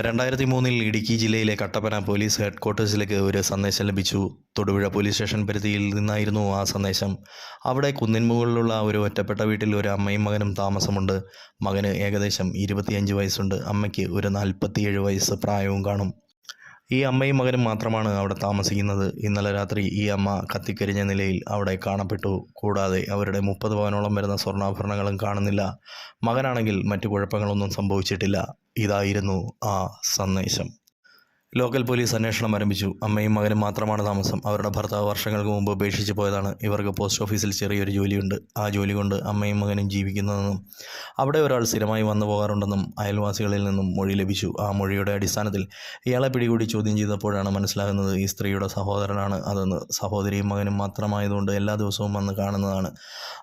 രണ്ടായിരത്തി മൂന്നിൽ ഇടുക്കി ജില്ലയിലെ കട്ടപ്പന പോലീസ് ഹെഡ്ക്വാർട്ടേഴ്സിലേക്ക് ഒരു സന്ദേശം ലഭിച്ചു. തൊടുപുഴ പോലീസ് സ്റ്റേഷൻ പരിധിയിൽ നിന്നായിരുന്നു ആ സന്ദേശം. അവിടെ കുന്നിൻമുകളിലുള്ള ഒരു ഒറ്റപ്പെട്ട വീട്ടിൽ ഒരു അമ്മയും മകനും താമസമുണ്ട്. മകന് ഏകദേശം ഇരുപത്തിയഞ്ച് വയസ്സുണ്ട്. അമ്മയ്ക്ക് ഒരു നാൽപ്പത്തിയേഴ് വയസ്സ് പ്രായവും കാണും. ഈ അമ്മയും മകനും മാത്രമാണ് അവിടെ താമസിക്കുന്നത്. ഇന്നലെ രാത്രി ഈ അമ്മ കത്തിക്കരിഞ്ഞ നിലയിൽ അവിടെ കാണപ്പെട്ടു. കൂടാതെ അവരുടെ മുപ്പത് പവനോളം വരുന്ന സ്വർണാഭരണങ്ങളും കാണുന്നില്ല. മകനാണെങ്കിൽ മറ്റു കുഴപ്പങ്ങളൊന്നും സംഭവിച്ചിട്ടില്ല. ഇതായിരുന്നു ആ സന്ദേശം. ലോക്കൽ പോലീസ് അന്വേഷണം ആരംഭിച്ചു. അമ്മയും മകനും മാത്രമാണ് താമസം. അവരുടെ ഭർത്താവ് വർഷങ്ങൾക്ക് മുമ്പ് ഉപേക്ഷിച്ച് പോയതാണ്. ഇവർക്ക് പോസ്റ്റ് ഓഫീസിൽ ചെറിയൊരു ജോലിയുണ്ട്. ആ ജോലി കൊണ്ട് അമ്മയും മകനും ജീവിക്കുന്നതെന്നും അവിടെ ഒരാൾ സ്ഥിരമായി വന്നു പോകാറുണ്ടെന്നും അയൽവാസികളിൽ നിന്നും മൊഴി ലഭിച്ചു. ആ മൊഴിയുടെ അടിസ്ഥാനത്തിൽ ഇയാളെ പിടികൂടി ചോദ്യം ചെയ്തപ്പോഴാണ് മനസ്സിലാകുന്നത് ഈ സ്ത്രീയുടെ സഹോദരനാണ് അതെന്ന്. സഹോദരിയും മകനും മാത്രമായതുകൊണ്ട് എല്ലാ ദിവസവും വന്ന് കാണുന്നതാണ്.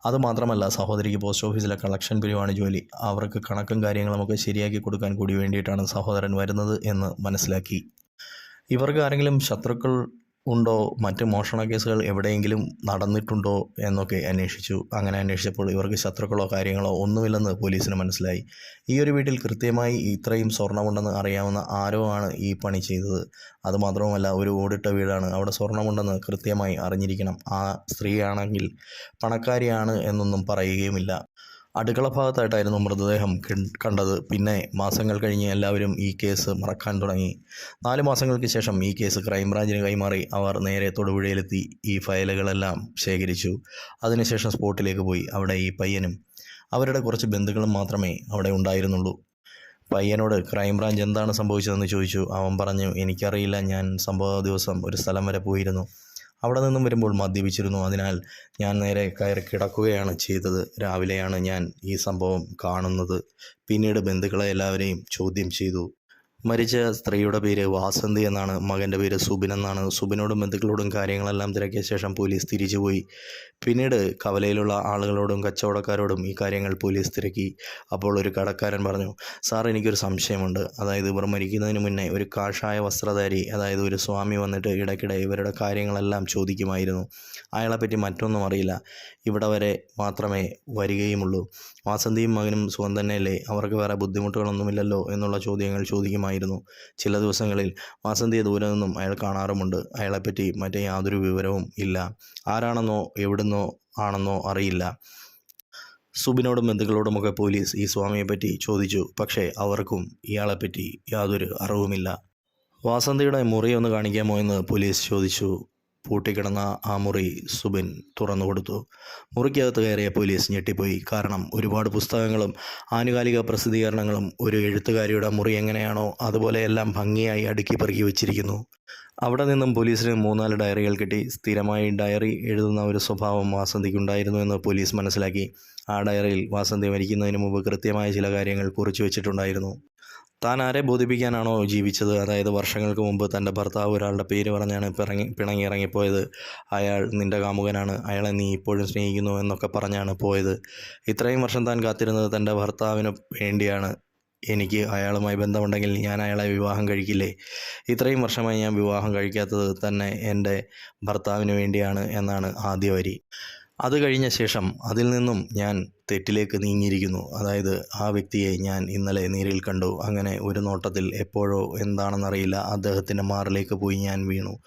അതുമാത്രമല്ല സഹോദരിക്ക് പോസ്റ്റ് ഓഫീസിലെ കളക്ഷൻ പിരിവാണ് ജോലി. അവർക്ക് കണക്കും കാര്യങ്ങളുമൊക്കെ ശരിയാക്കി കൊടുക്കാൻ കൂടി വേണ്ടിയിട്ടാണ് സഹോദരൻ വരുന്നത് എന്ന് മനസ്സിലാക്കി. ഇവർക്ക് ആരെങ്കിലും ശത്രുക്കൾ ഉണ്ടോ? മറ്റ് മോഷണ കേസുകൾ എവിടെയെങ്കിലും നടന്നിട്ടുണ്ടോ? എന്നൊക്കെ അന്വേഷിച്ചു. അങ്ങനെ അന്വേഷിച്ചപ്പോൾ ഇവർക്ക് ശത്രുക്കളോ കാര്യങ്ങളോ ഒന്നുമില്ലെന്ന് പോലീസിന് മനസ്സിലായി. ഈ ഒരു വീട്ടിൽ കൃത്യമായി ഇത്രയും സ്വർണമുണ്ടെന്ന് അറിയാവുന്ന ആരോ ആണ് ഈ പണി ചെയ്തത്. അതുമാത്രവുമല്ല ഒരു ഓടിട്ട വീടാണ്. അവിടെ സ്വർണമുണ്ടെന്ന് കൃത്യമായി അറിഞ്ഞിരിക്കണം. ആ സ്ത്രീയാണെങ്കിൽ പണക്കാരിയാണ് എന്നൊന്നും പറയുകയുമില്ല. അടുക്കള ഭാഗത്തായിട്ടായിരുന്നു മൃതദേഹം കണ്ടത്. പിന്നെ മാസങ്ങൾ കഴിഞ്ഞ് എല്ലാവരും ഈ കേസ് മറക്കാൻ തുടങ്ങി. നാല് മാസങ്ങൾക്ക് ശേഷം ഈ കേസ് ക്രൈംബ്രാഞ്ചിന് കൈമാറി. അവർ നേരെ തൊടുപുഴയിലെത്തി. ഈ ഫയലുകളെല്ലാം ശേഖരിച്ചു. അതിനുശേഷം സ്പോട്ടിലേക്ക് പോയി. അവിടെ ഈ പയ്യനും അവരുടെ കുറച്ച് ബന്ധുക്കളും മാത്രമേ അവിടെ ഉണ്ടായിരുന്നുള്ളൂ. പയ്യനോട് ക്രൈംബ്രാഞ്ച് എന്താണ് സംഭവിച്ചതെന്ന് ചോദിച്ചു. അവൻ പറഞ്ഞു എനിക്കറിയില്ല. ഞാൻ സംഭവ ദിവസം ഒരു സ്ഥലം വരെ പോയിരുന്നു. അവിടെ നിന്നും വരുമ്പോൾ മദ്യപിച്ചിരുന്നു. അതിനാൽ ഞാൻ നേരെ കയറി കിടക്കുകയാണ് ചെയ്തത്. രാവിലെയാണ് ഞാൻ ഈ സംഭവം കാണുന്നത്. പിന്നീട് ബന്ധുക്കളെ എല്ലാവരെയും ചോദ്യം ചെയ്തു. മരിച്ച സ്ത്രീയുടെ പേര് വാസന്തി എന്നാണ്. മകന്റെ പേര് സുബിൻ എന്നാണ്. സുബിനോടും ബന്ധുക്കളോടും കാര്യങ്ങളെല്ലാം തിരക്കിയ ശേഷം പോലീസ് തിരിച്ചുപോയി പിന്നീട് കവലയിലുള്ള ആളുകളോടും കച്ചവടക്കാരോടും ഈ കാര്യങ്ങൾ പോലീസ് തിരക്കി. അപ്പോൾ ഒരു കടക്കാരൻ പറഞ്ഞു സാർ എനിക്കൊരു സംശയമുണ്ട്. അതായത് ഇവർ മരിക്കുന്നതിന് മുന്നേ ഒരു കാഷായ വസ്ത്രധാരി അതായത് ഒരു സ്വാമി വന്നിട്ട് ഇടയ്ക്കിടെ ഇവരുടെ കാര്യങ്ങളെല്ലാം ചോദിക്കുമായിരുന്നു. അയാളെപ്പറ്റി മറ്റൊന്നും അറിയില്ല. ഇവിടെ വരെ മാത്രമേ വരികയുമുള്ളൂ. വാസന്തിയും മകനും സുഖം തന്നെയല്ലേ? അവർക്ക് വേറെ ബുദ്ധിമുട്ടുകളൊന്നുമില്ലല്ലോ എന്നുള്ള ചോദ്യങ്ങൾ ചോദിക്കുമായിരുന്നു. ചില ദിവസങ്ങളിൽ വാസന്തിയെ ദൂരെ നിന്നും അയാൾ കാണാറുമുണ്ട്. അയാളെപ്പറ്റി മറ്റേ യാതൊരു വിവരവും ഇല്ല. ആരാണെന്നോ എവിടുന്നോ ആണെന്നോ അറിയില്ല. സുബിനോടും ബന്ധുക്കളോടുമൊക്കെ പോലീസ് ഈ സ്വാമിയെപ്പറ്റി ചോദിച്ചു. പക്ഷേ അവർക്കും ഇയാളെപ്പറ്റി യാതൊരു അറിവുമില്ല. വാസന്തിയുടെ മുറി ഒന്ന് കാണിക്കാമോ എന്ന് പോലീസ് ചോദിച്ചു. പൂട്ടിക്കിടന്ന ആ മുറി സുബിൻ തുറന്നു കൊടുത്തു. മുറിക്കകത്ത് കയറിയ പോലീസ് ഞെട്ടിപ്പോയി. കാരണം ഒരുപാട് പുസ്തകങ്ങളും ആനുകാലിക പ്രസിദ്ധീകരണങ്ങളും ഒരു എഴുത്തുകാരിയുടെ മുറി എങ്ങനെയാണോ അതുപോലെ എല്ലാം ഭംഗിയായി അടുക്കി പെറുക്കി വെച്ചിരിക്കുന്നു. അവിടെ നിന്നും പോലീസിന് മൂന്നാൽ ഡയറികൾ കിട്ടി. സ്ഥിരമായി ഡയറി എഴുതുന്ന ഒരു സ്വഭാവം വാസന്തിക്കുണ്ടായിരുന്നു എന്ന് പോലീസ് മനസ്സിലാക്കി. ആ ഡയറിയിൽ വാസന്തി മരിക്കുന്നതിന് മുമ്പ് കൃത്യമായ ചില കാര്യങ്ങൾ കുറിച്ചു വെച്ചിട്ടുണ്ടായിരുന്നു. താൻ ആരെ ബോധിപ്പിക്കാനാണോ ജീവിച്ചത്? അതായത് വർഷങ്ങൾക്ക് മുമ്പ് തന്റെ ഭർത്താവ് ഒരാളുടെ പേര് പറഞ്ഞാണ് പിറങ്ങി പിണങ്ങി ഇറങ്ങിപ്പോയത്. അയാൾ നിന്റെ കാമുകനാണ്. അയാളെ നീ ഇപ്പോഴും സ്നേഹിക്കുന്നു എന്നൊക്കെ പറഞ്ഞാണ് പോയത്. ഇത്രയും വർഷം താൻ കാത്തിരുന്നത് തന്റെ ഭർത്താവിന് വേണ്ടിയാണ്. എനിക്ക് അയാളുമായി ബന്ധമുണ്ടെങ്കിൽ ഞാൻ അയാളെ വിവാഹം കഴിക്കില്ലേ? ഇത്രയും വർഷമായി ഞാൻ വിവാഹം കഴിക്കാത്തത് തന്നെ എന്റെ ഭർത്താവിന് വേണ്ടിയാണ് എന്നാണ് ആദ്യ വരി. അത് കഴിഞ്ഞ ശേഷം അതിൽ നിന്നും ഞാൻ തെറ്റിലേക്ക് നീങ്ങിയിരിക്കുന്നു. അതായത് ആ വ്യക്തിയെ ഞാൻ ഇന്നലെ നേരിൽ കണ്ടു. അങ്ങനെ ഒരു നോട്ടത്തിൽ എപ്പോഴോ എന്താണെന്നറിയില്ല. അദ്ദേഹത്തിന്റെ മാറിലേക്ക് പോയി ഞാൻ വീണു.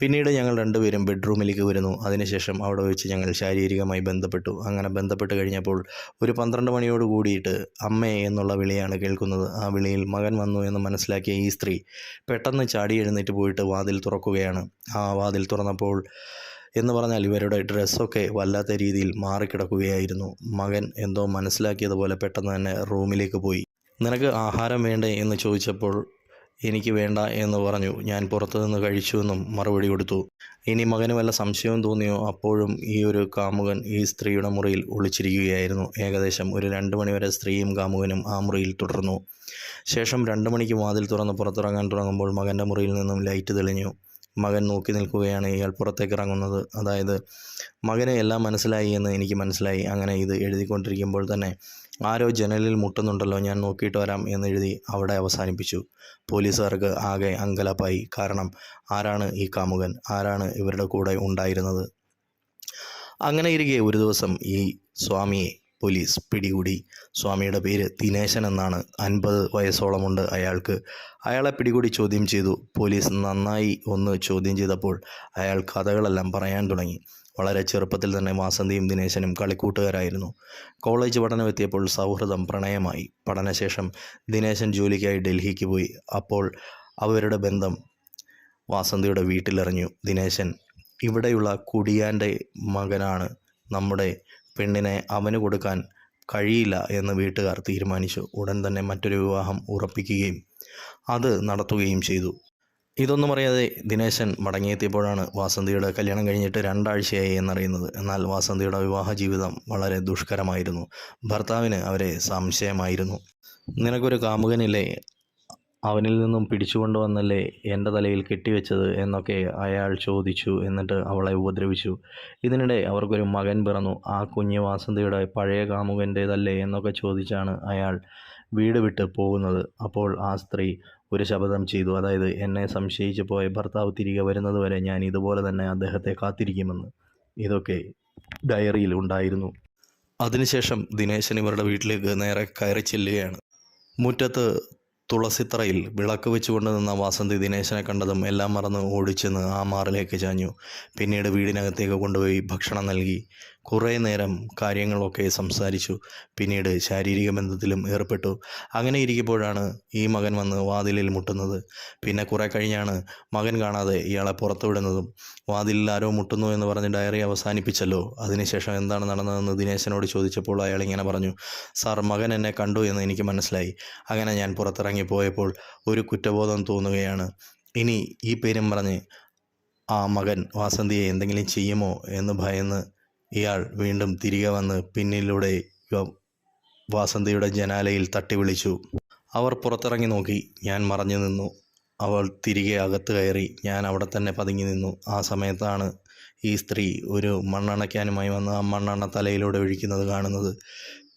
പിന്നീട് ഞങ്ങൾ രണ്ടുപേരും ബെഡ്റൂമിലേക്ക് വരുന്നു. അതിനുശേഷം അവിടെ വെച്ച് ഞങ്ങൾ ശാരീരികമായി ബന്ധപ്പെട്ടു. അങ്ങനെ ബന്ധപ്പെട്ട് കഴിഞ്ഞപ്പോൾ ഒരു പന്ത്രണ്ട് മണിയോട് കൂടിയിട്ട് അമ്മേ എന്നുള്ള വിളിയാണ് കേൾക്കുന്നത്. ആ വിളിയിൽ മകൻ വന്നു എന്ന് മനസ്സിലാക്കിയ ഈ സ്ത്രീ പെട്ടെന്ന് ചാടി എഴുന്നേറ്റ് പോയിട്ട് വാതിൽ തുറക്കുകയാണ്. ആ വാതിൽ തുറന്നപ്പോൾ എന്ന് പറഞ്ഞാൽ ഇവരുടെ ഡ്രസ്സൊക്കെ വല്ലാത്ത രീതിയിൽ മാറിക്കിടക്കുകയായിരുന്നു. മകൻ എന്തോ മനസ്സിലാക്കിയതുപോലെ പെട്ടെന്ന് തന്നെ റൂമിലേക്ക് പോയി. നിനക്ക് ആഹാരം വേണ്ടേ? എന്ന് ചോദിച്ചപ്പോൾ എനിക്ക് വേണ്ട എന്ന് പറഞ്ഞു. ഞാൻ പുറത്തുനിന്ന് കഴിച്ചുവെന്നും മറുപടി കൊടുത്തു. ഇനി മകന് വല്ല സംശയവും തോന്നിയോ? അപ്പോഴും ഈ ഒരു കാമുകൻ ഈ സ്ത്രീയുടെ മുറിയിൽ ഒളിച്ചിരിക്കുകയായിരുന്നു. ഏകദേശം ഒരു രണ്ട് മണിവരെ സ്ത്രീയും കാമുകനും ആ മുറിയിൽ തുടർന്നു. ശേഷം രണ്ട് മണിക്ക് വാതിൽ തുറന്ന് പുറത്തിറങ്ങാൻ തുടങ്ങുമ്പോൾ മകന്റെ മുറിയിൽ നിന്നും ലൈറ്റ് തെളിഞ്ഞു. മകൻ നോക്കി നിൽക്കുകയാണ് ഇയാൾ പുറത്തേക്ക് ഇറങ്ങുന്നത്. അതായത് മകനെ എല്ലാം മനസ്സിലായി എന്ന് എനിക്ക് മനസ്സിലായി. അങ്ങനെ ഇത് എഴുതിക്കൊണ്ടിരിക്കുമ്പോൾ തന്നെ ആരോ ജനലിൽ മുട്ടുന്നുണ്ടല്ലോ ഞാൻ നോക്കിയിട്ട് വരാം എന്ന് എന്നെഴുതി അവിടെ അവസാനിപ്പിച്ചു. പോലീസുകാർക്ക് ആകെ അങ്കലപ്പായി. കാരണം ആരാണ് ഈ കാമുകൻ? ആരാണ് ഇവരുടെ കൂടെ ഉണ്ടായിരുന്നത്? അങ്ങനെ ഇരിക്കെ ഒരു ദിവസം ഈ സ്വാമിയെ പോലീസ് പിടികൂടി. സ്വാമിയുടെ പേര് ദിനേശൻ എന്നാണ്. അൻപത് വയസ്സോളമുണ്ട് അയാൾക്ക്. അയാളെ പിടികൂടി ചോദ്യം ചെയ്തു. പോലീസ് നന്നായി ഒന്ന് ചോദ്യം ചെയ്തപ്പോൾ അയാൾ കഥകളെല്ലാം പറയാൻ തുടങ്ങി. വളരെ ചെറുപ്പത്തിൽ തന്നെ വാസന്തിയും ദിനേശനും കളിക്കൂട്ടുകാരായിരുന്നു. കോളേജ് പഠനം എത്തിയപ്പോൾ സൗഹൃദം പ്രണയമായി. പഠനശേഷം ദിനേശൻ ജോലിക്കായി ഡൽഹിക്ക് പോയി. അപ്പോൾ അവരുടെ ബന്ധം വാസന്തിയുടെ വീട്ടിലെറിഞ്ഞു. ദിനേശൻ ഇവിടെയുള്ള കുടിയാന്റെ മകനാണ് നമ്മുടെ പെണ്ണിനെ അവന് കൊടുക്കാൻ കഴിയില്ല എന്ന് വീട്ടുകാർ തീരുമാനിച്ചു. ഉടൻ തന്നെ മറ്റൊരു വിവാഹം ഉറപ്പിക്കുകയും അത് നടത്തുകയും ചെയ്തു. ഇതൊന്നും അറിയാതെ ദിനേശൻ മടങ്ങിയെത്തിയപ്പോഴാണ് വാസന്തിയുടെ കല്യാണം കഴിഞ്ഞിട്ട് രണ്ടാഴ്ചയായി എന്നറിയുന്നത്. എന്നാൽ വാസന്തിയുടെ വിവാഹ ജീവിതം വളരെ ദുഷ്കരമായിരുന്നു. ഭർത്താവിന് അവരെ സംശയമായിരുന്നു. നിനക്കൊരു കാമുകനില്ലേ? അവനിൽ നിന്നും പിടിച്ചുകൊണ്ടുവന്നല്ലേ എന്റെ തലയിൽ കെട്ടിവെച്ചത് എന്നൊക്കെ അയാൾ ചോദിച്ചു എന്നിട്ട് അവളെ ഉപദ്രവിച്ചു. ഇതിനിടെ അവർക്കൊരു മകൻ പിറന്നു. ആ കുഞ്ഞ് വാസന്തിയുടെ പഴയ കാമുകന്റേതല്ലേ എന്നൊക്കെ ചോദിച്ചാണ് അയാൾ വീട് വിട്ട് പോകുന്നത്. അപ്പോൾ ആ സ്ത്രീ ഒരു ശപഥം ചെയ്തു. അതായത് എന്നെ സംശയിച്ചു പോയ ഭർത്താവ് തിരികെ വരുന്നത് വരെ ഞാൻ ഇതുപോലെ തന്നെ അദ്ദേഹത്തെ കാത്തിരിക്കുമെന്ന് ഇതൊക്കെ ഡയറിയിൽ ഉണ്ടായിരുന്നു. അതിനുശേഷം ദിനേശൻ ഇവരുടെ വീട്ടിലേക്ക് നേരെ കയറി ചെല്ലുകയാണ്. മുറ്റത്ത് തുളസിത്തറയിൽ വിളക്ക് വെച്ചുകൊണ്ട് നിന്ന വാസന്തി ദിനേശനെ കണ്ടതും എല്ലാം മറന്ന് ഓടിച്ചെന്ന് ആ മാറിലേക്ക് ചാഞ്ഞു. പിന്നീട് വീടിനകത്തേക്ക് കൊണ്ടുപോയി ഭക്ഷണം നൽകി. കുറേ നേരം കാര്യങ്ങളൊക്കെ സംസാരിച്ചു. പിന്നീട് ശാരീരിക ബന്ധത്തിലും ഏർപ്പെട്ടു. അങ്ങനെ ഇരിക്കുമ്പോഴാണ് ഈ മകൻ വന്ന് വാതിലിൽ മുട്ടുന്നത്. പിന്നെ കുറേ കഴിഞ്ഞാണ് മകൻ കാണാതെ ഇയാളെ പുറത്തു വിടുന്നതും. വാതിലിൽ ആരോ മുട്ടുന്നു എന്ന് പറഞ്ഞ് ഡയറി അവസാനിപ്പിച്ചല്ലോ. അതിനുശേഷം എന്താണ് നടന്നതെന്ന് ദിനേശനോട് ചോദിച്ചപ്പോൾ അയാൾ ഇങ്ങനെ പറഞ്ഞു സാർ മകൻ എന്നെ കണ്ടു എന്ന് എനിക്ക് മനസ്സിലായി. അങ്ങനെ ഞാൻ പുറത്തിറങ്ങി പോയപ്പോൾ ഒരു കുറ്റബോധം തോന്നുകയാണ്. ഇനി ഈ പേരും പറഞ്ഞ് ആ മകൻ വാസന്തിയെ എന്തെങ്കിലും ചെയ്യുമോ എന്ന് ഭയന്ന് ഇയാൾ വീണ്ടും തിരികെ വന്ന് പിന്നിലൂടെ വാസന്തയുടെ ജനാലയിൽ തട്ടി വിളിച്ചു അവർ പുറത്തിറങ്ങി നോക്കി. ഞാൻ മറഞ്ഞു നിന്നു. അവൾ തിരികെ അകത്ത് കയറി. ഞാൻ അവിടെ തന്നെ പതുങ്ങി നിന്നു. ആ സമയത്താണ് ഈ സ്ത്രീ ഒരു മണ്ണണയ്ക്കാനുമായി വന്ന് ആ മണ്ണെണ്ണ തലയിലൂടെ ഒഴിക്കുന്നത് കാണുന്നത്.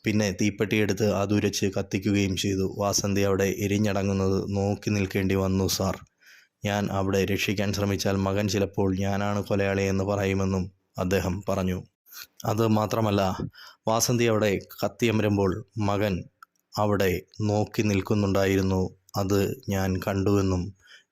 പിന്നെ തീപ്പെട്ടിയെടുത്ത് അതുരച്ച് കത്തിക്കുകയും ചെയ്തു. വാസന്തി അവിടെ എരിഞ്ഞടങ്ങുന്നത് നോക്കി നിൽക്കേണ്ടി വന്നു സാർ ഞാൻ അവിടെ രക്ഷിക്കാൻ ശ്രമിച്ചാൽ മകൻ ചിലപ്പോൾ ഞാനാണ് കൊലയാളി എന്ന് പറയുമെന്നും അദ്ദേഹം പറഞ്ഞു. അത് മാത്രമല്ല വാസന്തി അവിടെ കത്തിയമരുമ്പോൾ മകൻ അവിടെ നോക്കി നിൽക്കുന്നുണ്ടായിരുന്നു. അത് ഞാൻ കണ്ടുവെന്നും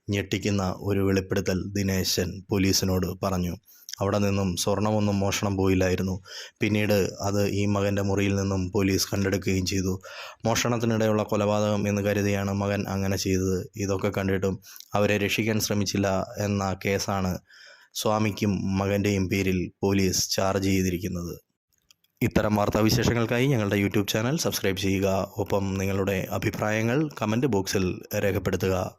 ഞെട്ടിക്കുന്ന ഒരു വെളിപ്പെടുത്തൽ ദിനേശൻ പോലീസിനോട് പറഞ്ഞു. അവിടെ നിന്നും സ്വർണമൊന്നും മോഷണം പോയില്ലായിരുന്നു. പിന്നീട് അത് ഈ മകന്റെ മുറിയിൽ നിന്നും പോലീസ് കണ്ടെടുക്കുകയും ചെയ്തു. മോഷണത്തിനിടെയുള്ള കൊലപാതകം എന്ന് കരുതിയാണ് മകൻ അങ്ങനെ ചെയ്തത്. ഇതൊക്കെ കണ്ടിട്ടും അവരെ രക്ഷിക്കാൻ ശ്രമിച്ചില്ല എന്ന കേസാണ് സ്വാമിക്കും മകന്റെയും പേരിൽ പോലീസ് ചാർജ് ചെയ്തിരിക്കുന്നത്. ഇത്തരം വാർത്താവിശേഷങ്ങൾക്കായി ഞങ്ങളുടെ യൂട്യൂബ് ചാനൽ സബ്സ്ക്രൈബ് ചെയ്യുക. ഒപ്പം നിങ്ങളുടെ അഭിപ്രായങ്ങൾ കമന്റ് ബോക്സിൽ രേഖപ്പെടുത്തുക.